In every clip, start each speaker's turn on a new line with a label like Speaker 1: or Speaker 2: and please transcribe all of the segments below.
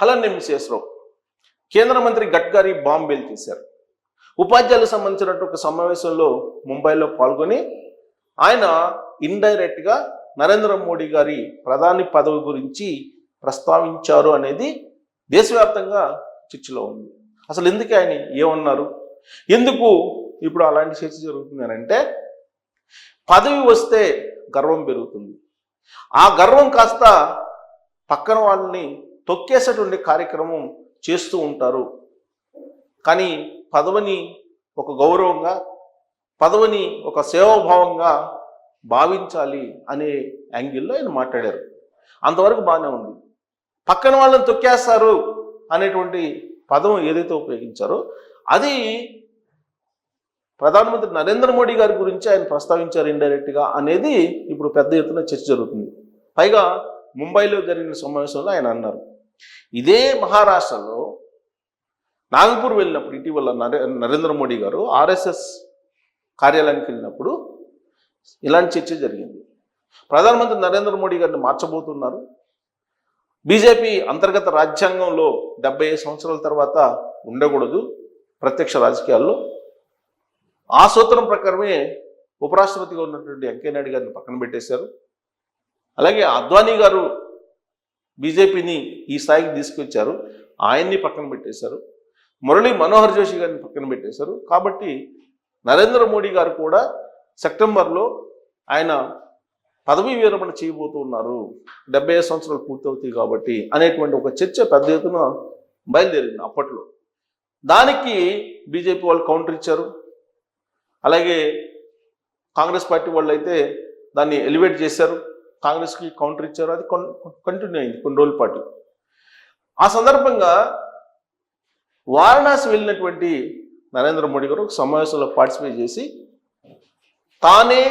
Speaker 1: Holland Sesha Rao కేంద్ర మంత్రి గడ్కరీ బాంబేలు తీశారు. ఉపాధ్యాయులకు సంబంధించినట్టు ఒక సమావేశంలో ముంబైలో పాల్గొని ఆయన ఇండైరెక్ట్గా నరేంద్ర మోడీ గారి ప్రధాని పదవి గురించి ప్రస్తావించారు అనేది దేశవ్యాప్తంగా చర్చలో ఉంది. అసలు ఎందుకు ఆయన ఏమన్నారు? ఎందుకు ఇప్పుడు అలాంటి చర్చ జరుగుతుంది అని అంటే పదవి వస్తే గర్వం పెరుగుతుంది. ఆ గర్వం కాస్త పక్కన వాళ్ళని తొక్కేసేటువంటి కార్యక్రమం చేస్తూ ఉంటారు. కానీ పదవిని ఒక గౌరవంగా పదవిని ఒక సేవాభావంగా భావించాలి అనే యాంగిల్లో ఆయన మాట్లాడారు. అంతవరకు బాగానే ఉంది. పక్కన వాళ్ళని తొక్కేస్తారు అనేటువంటి పదం ఏదైతే ఉపయోగించారో అది ప్రధానమంత్రి నరేంద్ర మోడీ గారి గురించి ఆయన ప్రస్తావించారు ఇండైరెక్ట్గా అనేది ఇప్పుడు పెద్ద ఎత్తున చర్చ జరుగుతుంది. పైగా ముంబైలో జరిగిన సమావేశంలో ఆయన అన్నారు. ఇదే మహారాష్ట్రలో నాగపూర్ వెళ్ళినప్పుడు ఇటీవల నరే నరేంద్ర మోడీ గారు ఆర్ఎస్ఎస్ కార్యాలయానికి వెళ్ళినప్పుడు ఇలాంటి చర్చ జరిగింది. ప్రధానమంత్రి నరేంద్ర మోడీ గారిని మార్చబోతున్నారు. బీజేపీ అంతర్గత రాజ్యాంగంలో డెబ్బై ఐదు సంవత్సరాల తర్వాత ఉండకూడదు ప్రత్యక్ష రాజకీయాల్లో. ఆ సూత్రం ప్రకారమే ఉపరాష్ట్రపతిగా ఉన్నటువంటి వెంకయ్యనాయుడు గారిని పక్కన పెట్టేశారు. అలాగే అద్వానీ గారు బీజేపీని ఈ స్థాయికి తీసుకొచ్చారు. ఆయన్ని పక్కన పెట్టేశారు. మురళీ మనోహర్ జోషి గారిని పక్కన పెట్టేశారు. కాబట్టి నరేంద్ర మోడీ గారు కూడా సెప్టెంబర్లో ఆయన పదవీ విరమణ చేయబోతున్నారు డెబ్బై ఐదు సంవత్సరాలు పూర్తవుతాయి కాబట్టి అనేటువంటి ఒక చర్చ పెద్ద ఎత్తున బయలుదేరింది అప్పట్లో. దానికి బీజేపీ వాళ్ళు కౌంటర్ ఇచ్చారు. అలాగే కాంగ్రెస్ పార్టీ వాళ్ళు అయితే దాన్ని ఎలివేట్ చేశారు. కాంగ్రెస్కి కౌంటర్ ఇచ్చారు అది కంటిన్యూ అయింది కొన్ని రోజుల పాటు. ఆ సందర్భంగా వారణాసి వెళ్ళినటువంటి నరేంద్ర మోడీ గారు ఒక సమావేశంలో పార్టిసిపేట్ చేసి తానే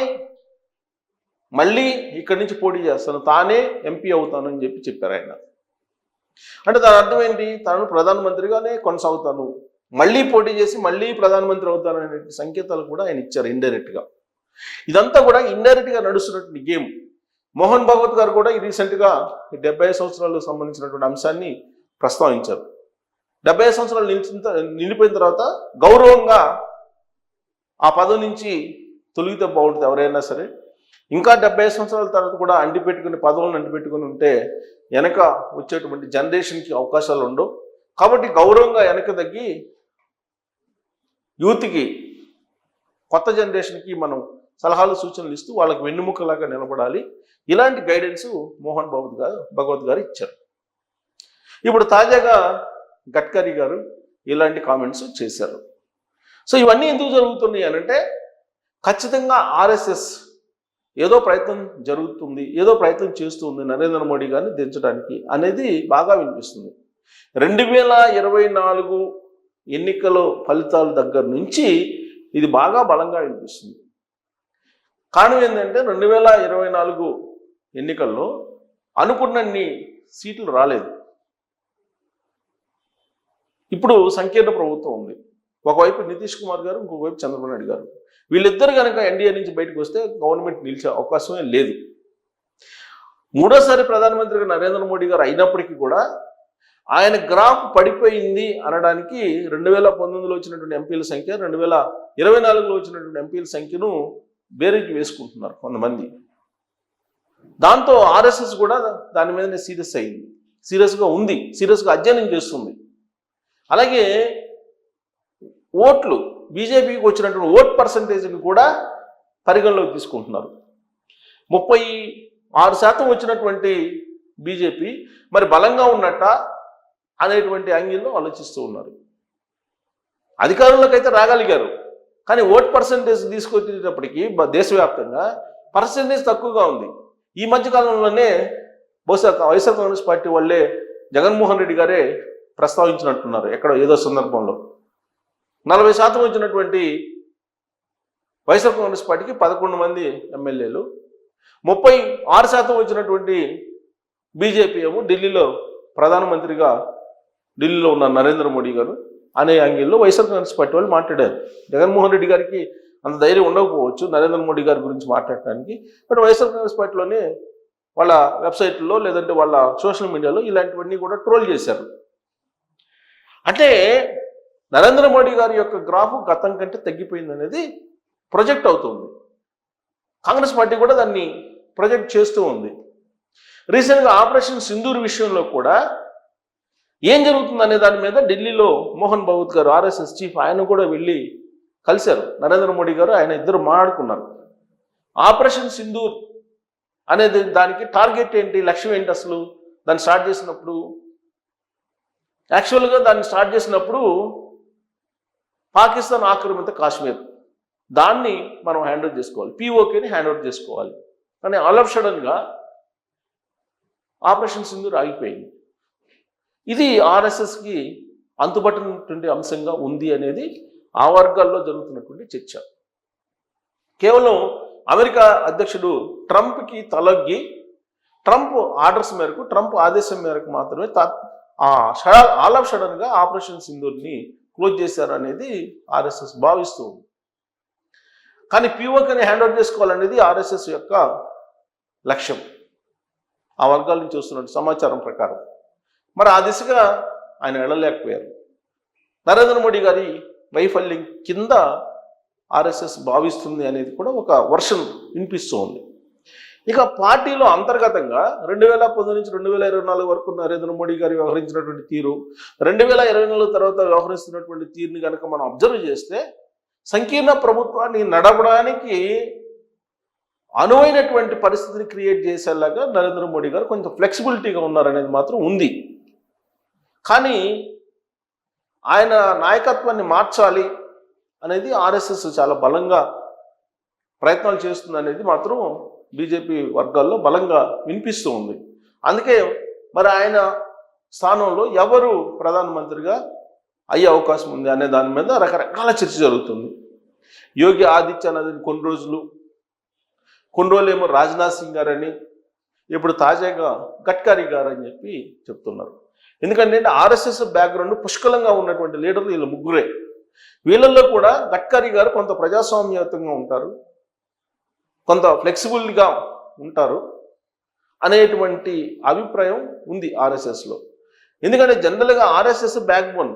Speaker 1: మళ్ళీ ఇక్కడి నుంచి పోటీ చేస్తాను తానే ఎంపీ అవుతాను అని చెప్పి చెప్పారు ఆయన. అంటే దాని అర్థం ఏంటి? తాను ప్రధానమంత్రిగానే కొనసాగుతాను మళ్ళీ పోటీ చేసి మళ్ళీ ప్రధానమంత్రి అవుతాను అనే సంకేతాలు కూడా ఆయన ఇచ్చారు ఇండైరెక్ట్గా ఇదంతా కూడా ఇండైరెక్ట్గా నడుస్తున్నటువంటి గేమ్ మోహన్ భాగవత్ గారు కూడా ఈ రీసెంట్గా ఈ డెబ్బై సంవత్సరాలకు సంబంధించినటువంటి అంశాన్ని ప్రస్తావించారు. డెబ్బై సంవత్సరాలు నిలిచిన నిలిపోయిన తర్వాత గౌరవంగా ఆ పదవి నుంచి తొలిగితే బాగుంటుంది ఎవరైనా సరే. ఇంకా డెబ్బై సంవత్సరాల తర్వాత కూడా అంటిపెట్టుకుని పదవులను అంటిపెట్టుకుని ఉంటే వెనక వచ్చేటువంటి జనరేషన్కి అవకాశాలు ఉండవు. కాబట్టి గౌరవంగా వెనక తగ్గి యూత్కి కొత్త జనరేషన్కి మనం సలహాలు సూచనలు ఇస్తూ వాళ్ళకి వెన్నుముక్కలాగా నిలబడాలి. ఇలాంటి గైడెన్స్ మోహన్ బాబు గారు భగవత్ గారు ఇచ్చారు. ఇప్పుడు తాజాగా గడ్కరీ గారు ఇలాంటి కామెంట్స్ చేశారు. సో ఇవన్నీ ఎందుకు జరుగుతున్నాయి అనంటే ఖచ్చితంగా ఆర్ఎస్ఎస్ ఏదో ప్రయత్నం జరుగుతుంది ఏదో ప్రయత్నం చేస్తుంది నరేంద్ర మోడీ గారిని దించడానికి అనేది బాగా వినిపిస్తుంది. రెండు వేల ఇరవై నాలుగు ఎన్నికల ఫలితాల దగ్గర నుంచి ఇది బాగా బలంగా వినిపిస్తుంది. కారణం ఏంటంటే రెండు వేల ఇరవై నాలుగు ఎన్నికల్లో అనుకున్నన్ని సీట్లు రాలేదు. ఇప్పుడు సంకీర్ణ ప్రభుత్వం ఉంది. ఒకవైపు నితీష్ కుమార్ గారు ఇంకొకవైపు చంద్రబాబు నాయుడు గారు. వీళ్ళిద్దరు కనుక ఎన్డీఏ నుంచి బయటకు వస్తే గవర్నమెంట్ నిలిచే అవకాశమే లేదు. మూడోసారి ప్రధానమంత్రిగా నరేంద్ర మోడీ గారు అయినప్పటికీ కూడా ఆయన గ్రాఫ్ పడిపోయింది అనడానికి రెండు వేల పంతొమ్మిదిలో వచ్చినటువంటి ఎంపీల సంఖ్య రెండు వేల ఇరవై నాలుగులో వచ్చినటువంటి ఎంపీల సంఖ్యను బేరీకి వేసుకుంటున్నారు కొంతమంది. దాంతో ఆర్ఎస్ఎస్ కూడా దాని మీదనే సీరియస్ అయింది. సీరియస్గా ఉంది. సీరియస్గా అధ్యయనం చేస్తుంది. అలాగే ఓట్లు బీజేపీకి వచ్చినటువంటి ఓట్ పర్సంటేజ్ని కూడా పరిగణలోకి తీసుకుంటున్నారు. ముప్పై ఆరు శాతం వచ్చినటువంటి బీజేపీ మరి బలంగా ఉన్నట్ట అనేటువంటి యాంగిల్లో ఆలోచిస్తూ ఉన్నారు. అధికారంలోకి అయితే రాగలిగారు. కానీ ఓట్ పర్సంటేజ్ తీసుకొచ్చేటప్పటికి దేశవ్యాప్తంగా పర్సంటేజ్ తక్కువగా ఉంది. ఈ మధ్యకాలంలోనే బహుశా వైఎస్ఆర్ కాంగ్రెస్ పార్టీ వాళ్ళే జగన్మోహన్ రెడ్డి గారే ప్రస్తావించినట్టున్నారు ఎక్కడో ఏదో సందర్భంలో. నలభై శాతం వచ్చినటువంటి వైఎస్ఆర్ కాంగ్రెస్ పార్టీకి పదకొండు మంది ఎమ్మెల్యేలు ముప్పై ఆరు శాతం వచ్చినటువంటి బీజేపీ ఏమో ఢిల్లీలో ప్రధానమంత్రిగా ఢిల్లీలో ఉన్న నరేంద్ర మోడీ గారు అనే యాంగిల్లో వైఎస్ఆర్ కాంగ్రెస్ పార్టీ వాళ్ళు మాట్లాడారు. జగన్మోహన్ రెడ్డి గారికి అంత ధైర్యం ఉండకపోవచ్చు నరేంద్ర మోడీ గారి గురించి మాట్లాడటానికి. బట్ వైఎస్ఆర్ కాంగ్రెస్ పార్టీలోనే వాళ్ళ వెబ్సైట్లో లేదంటే వాళ్ళ సోషల్ మీడియాలో ఇలాంటివన్నీ కూడా ట్రోల్ చేశారు. అంటే నరేంద్ర మోడీ గారి యొక్క గ్రాఫ్ గతం కంటే తగ్గిపోయింది అనేది ప్రొజెక్ట్ అవుతుంది. కాంగ్రెస్ పార్టీ కూడా దాన్ని ప్రొజెక్ట్ చేస్తూ ఉంది. రీసెంట్గా ఆపరేషన్ సింధూర్ విషయంలో కూడా ఏం జరుగుతుంది అనే దాని మీద ఢిల్లీలో మోహన్ భగవత్ గారు ఆర్ఎస్ఎస్ చీఫ్ ఆయన కూడా వెళ్ళి కలిశారు. నరేంద్ర మోడీ గారు ఆయన ఇద్దరు మాట్లాడుకున్నారు. ఆపరేషన్ సింధూర్ అనేది దానికి టార్గెట్ ఏంటి లక్ష్యం ఏంటి అసలు? దాన్ని స్టార్ట్ చేసినప్పుడు యాక్చువల్గా దాన్ని స్టార్ట్ చేసినప్పుడు పాకిస్తాన్ ఆక్రమిత కాశ్మీర్. దాన్ని మనం హ్యాండ్ చేసుకోవాలి. పీఓకేని హ్యాండ్ చేసుకోవాలి. కానీ ఆల్ ఆఫ్ సడన్గా ఆపరేషన్ సింధూర్ ఆగిపోయింది. ఇది ఆర్ఎస్ఎస్కి అంతుబట్టినటువంటి అంశంగా ఉంది అనేది ఆ వర్గాల్లో జరుగుతున్నటువంటి చర్చ. కేవలం అమెరికా అధ్యక్షుడు ట్రంప్కి తలొగ్గి ట్రంప్ ఆర్డర్స్ మేరకు ట్రంప్ ఆదేశం మేరకు మాత్రమే ఆల్ ఆఫ్ సడన్గా ఆపరేషన్ సింధూర్ని క్లోజ్ చేశారు అనేది ఆర్ఎస్ఎస్ భావిస్తూ ఉంది. కానీ పీఓకని హ్యాండ్ ఓవర్ చేసుకోవాలనేది ఆర్ఎస్ఎస్ యొక్క లక్ష్యం. ఆ వర్గాల నుంచి వస్తున్న సమాచారం ప్రకారం. మరి ఆ దిశగా ఆయన వెళ్ళలేకపోయారు. నరేంద్ర మోడీ గారి వైఫల్యం కింద ఆర్ఎస్ఎస్ భావిస్తుంది అనేది కూడా ఒక వర్షన్ వినిపిస్తూ ఉంది. ఇక పార్టీలో అంతర్గతంగా రెండు వేల పంతొమ్మిది నుంచి రెండు వేల ఇరవై నాలుగు వరకు నరేంద్ర మోడీ గారు వ్యవహరించినటువంటి తీరు రెండు వేల ఇరవై నాలుగు తర్వాత వ్యవహరిస్తున్నటువంటి తీరుని కనుక మనం అబ్జర్వ్ చేస్తే సంకీర్ణ ప్రభుత్వాన్ని నడపడానికి అనువైనటువంటి పరిస్థితిని క్రియేట్ చేసేలాగా నరేంద్ర మోడీ గారు కొంచెం ఫ్లెక్సిబిలిటీగా ఉన్నారనేది మాత్రం ఉంది. కానీ ఆయన నాయకత్వాన్ని మార్చాలి అనేది ఆర్ఎస్ఎస్ చాలా బలంగా ప్రయత్నాలు చేస్తుంది అనేది మాత్రం బీజేపీ వర్గాల్లో బలంగా వినిపిస్తూ ఉంది. అందుకే మరి ఆయన స్థానంలో ఎవరు ప్రధానమంత్రిగా అయ్యే అవకాశం ఉంది అనే దాని మీద రకరకాల చర్చ జరుగుతుంది. యోగి ఆదిత్యనాథ్ అని కొన్ని రోజులు కొన్ని రోజులు ఏమో రాజ్నాథ్ సింగ్ గారని ఇప్పుడు తాజాగా గడ్కరీ గారు అని చెప్పి చెప్తున్నారు. ఎందుకంటే ఆర్ఎస్ఎస్ బ్యాక్గ్రౌండ్ పుష్కలంగా ఉన్నటువంటి లీడర్లు వీళ్ళు ముగ్గురే. వీళ్ళల్లో కూడా గడ్కరీ గారు కొంత ప్రజాస్వామ్యతంగా ఉంటారు. కొంత ఫ్లెక్సిబుల్గా ఉంటారు అనేటువంటి అభిప్రాయం ఉంది ఆర్ఎస్ఎస్లో ఎందుకంటే జనరల్గా ఆర్ఎస్ఎస్ బ్యాక్ బోన్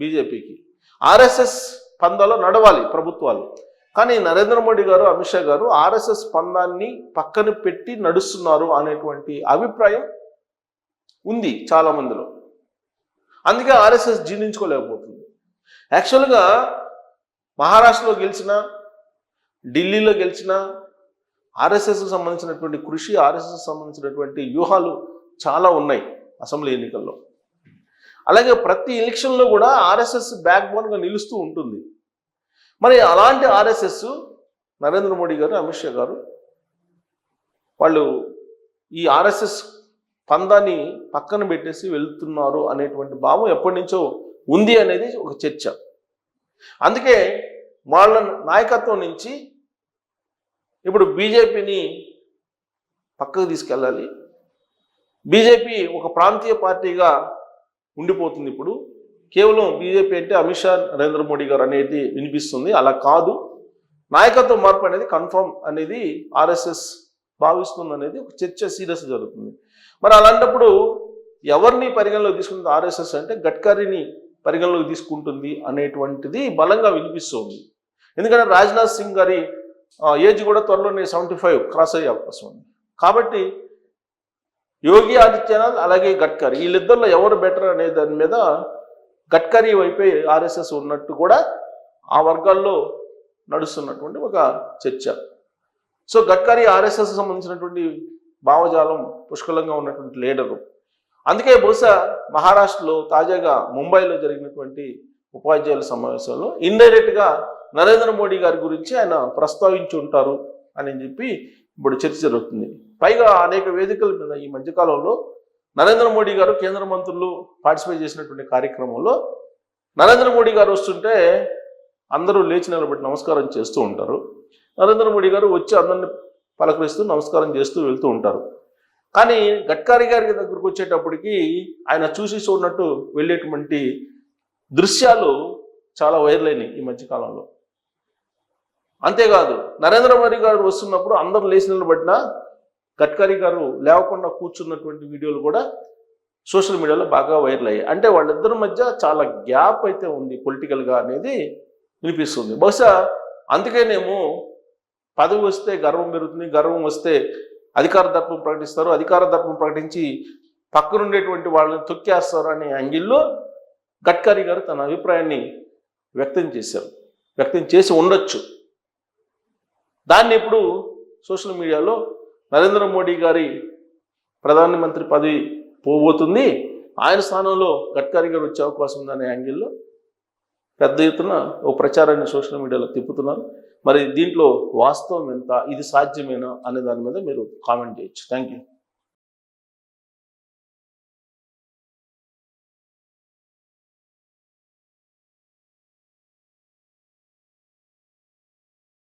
Speaker 1: బీజేపీకి. ఆర్ఎస్ఎస్ పందాలో నడవాలి ప్రభుత్వాలు. కానీ నరేంద్ర మోడీ గారు అమిత్ షా గారు ఆర్ఎస్ఎస్ పందాన్ని పక్కన పెట్టి నడుస్తున్నారు అనేటువంటి అభిప్రాయం ఉంది చాలా మందిలో. అందుకే ఆర్ఎస్ఎస్ జీర్ణించుకోలేకపోతుంది. యాక్చువల్గా మహారాష్ట్రలో గెలిచిన ఢిల్లీలో గెలిచిన ఆర్ఎస్ఎస్కి సంబంధించినటువంటి కృషి ఆర్ఎస్ఎస్ సంబంధించినటువంటి వ్యూహాలు చాలా ఉన్నాయి అసెంబ్లీ ఎన్నికల్లో. అలాగే ప్రతి ఎలక్షన్లో కూడా ఆర్ఎస్ఎస్ బ్యాక్ బోన్గా నిలుస్తూ ఉంటుంది. మరి అలాంటి ఆర్ఎస్ఎస్ నరేంద్ర మోడీ గారు అమిత్ షా గారు వాళ్ళు ఈ ఆర్ఎస్ఎస్ పందాన్ని పక్కన పెట్టేసి వెళ్తున్నారు అనేటువంటి భావం ఎప్పటి నుంచో ఉంది అనేది ఒక చర్చ. అందుకే వాళ్ళ నాయకత్వం నుంచి ఇప్పుడు బీజేపీని పక్కకు తీసుకెళ్ళాలి. బీజేపీ ఒక ప్రాంతీయ పార్టీగా ఉండిపోతుంది ఇప్పుడు. కేవలం బీజేపీ అంటే అమిత్ షా నరేంద్ర మోడీ గారు అనేది వినిపిస్తుంది. అలా కాదు. నాయకత్వ మార్పు అనేది కన్ఫర్మ్ అనేది ఆర్ఎస్ఎస్ భావిస్తుంది అనేది ఒక చర్చ సీరియస్ జరుగుతుంది. మరి అలాంటప్పుడు ఎవరిని పరిగణలోకి తీసుకుంటుంది ఆర్ఎస్ఎస్ అంటే గడ్కరీని పరిగణలోకి తీసుకుంటుంది అనేటువంటిది బలంగా వినిపిస్తుంది. ఎందుకంటే రాజ్నాథ్ సింగ్ గారి ఆ, ఏజ్ కూడా త్వరలోనే సెవెంటీ ఫైవ్ క్రాస్ అయ్యే అవకాశం ఉంది. కాబట్టి యోగి ఆదిత్యనాథ్ అలాగే గడ్కరీ వీళ్ళిద్దరిలో ఎవరు బెటర్ అనే దాని మీద గడ్కరీ వైపే ఆర్ఎస్ఎస్ ఉన్నట్టు కూడా ఆ వర్గాల్లో నడుస్తున్నటువంటి ఒక చర్చ. సో గడ్కరీ ఆర్ఎస్ఎస్ సంబంధించినటువంటి భావజాలం పుష్కలంగా ఉన్నటువంటి లీడరు. అందుకే బహుశా మహారాష్ట్రలో తాజాగా ముంబైలో జరిగినటువంటి ఉపాధ్యాయుల సమావేశంలో ఇండైరెక్ట్గా నరేంద్ర మోడీ గారి గురించి ఆయన ప్రస్తావించి ఉంటారు అని చెప్పి ఇప్పుడు చర్చ జరుగుతుంది. పైగా అనేక వేదికల మీద ఈ మధ్యకాలంలో నరేంద్ర మోడీ గారు కేంద్ర మంత్రులు పార్టిసిపేట్ చేసినటువంటి కార్యక్రమంలో నరేంద్ర మోడీ గారు వస్తుంటే అందరూ లేచి నిలబడి నమస్కారం చేస్తూ ఉంటారు. నరేంద్ర మోడీ గారు వచ్చి అందరిని పలకరిస్తూ నమస్కారం చేస్తూ వెళ్తూ ఉంటారు. కానీ గడ్కారి గారి దగ్గరకు వచ్చేటప్పటికి ఆయన చూసి చూడనట్టు వెళ్ళేటువంటి దృశ్యాలు చాలా వైరల్ అయినాయి ఈ మధ్యకాలంలో అంతేకాదు నరేంద్ర మోడీ గారు వస్తున్నప్పుడు అందరు లేచి నిలబడినా గడ్కరీ గారు లేవకుండా కూర్చున్నటువంటి వీడియోలు కూడా సోషల్ మీడియాలో బాగా వైరల్ అయ్యాయి. అంటే వాళ్ళిద్దరి మధ్య చాలా గ్యాప్ అయితే ఉంది పొలిటికల్గా అనేది వినిపిస్తుంది. బహుశా అందుకేనేమో పదవి వస్తే గర్వం పెరుగుతుంది గర్వం వస్తే అధికార దర్పం ప్రకటిస్తారు అధికార దర్పం ప్రకటించి పక్కనుండేటువంటి వాళ్ళని తొక్కేస్తారు అనే యాంగిల్లో గడ్కరీ గారు తన అభిప్రాయాన్ని వ్యక్తం చేశారు. వ్యక్తం చేసి ఉండొచ్చు. దాన్ని ఇప్పుడు సోషల్ మీడియాలో నరేంద్ర మోడీ గారి ప్రధానమంత్రి పదవి పోబోతుంది. ఆయన స్థానంలో గడ్కరీ గారు వచ్చే అవకాశం ఉందనే యాంగిల్లో పెద్ద ఎత్తున ఓ ప్రచారాన్ని సోషల్ మీడియాలో తిప్పుతున్నారు. మరి దీంట్లో వాస్తవం ఎంత ఇది సాధ్యమేనా అనే దాని మీద మీరు కామెంట్ చేయొచ్చు. Thank you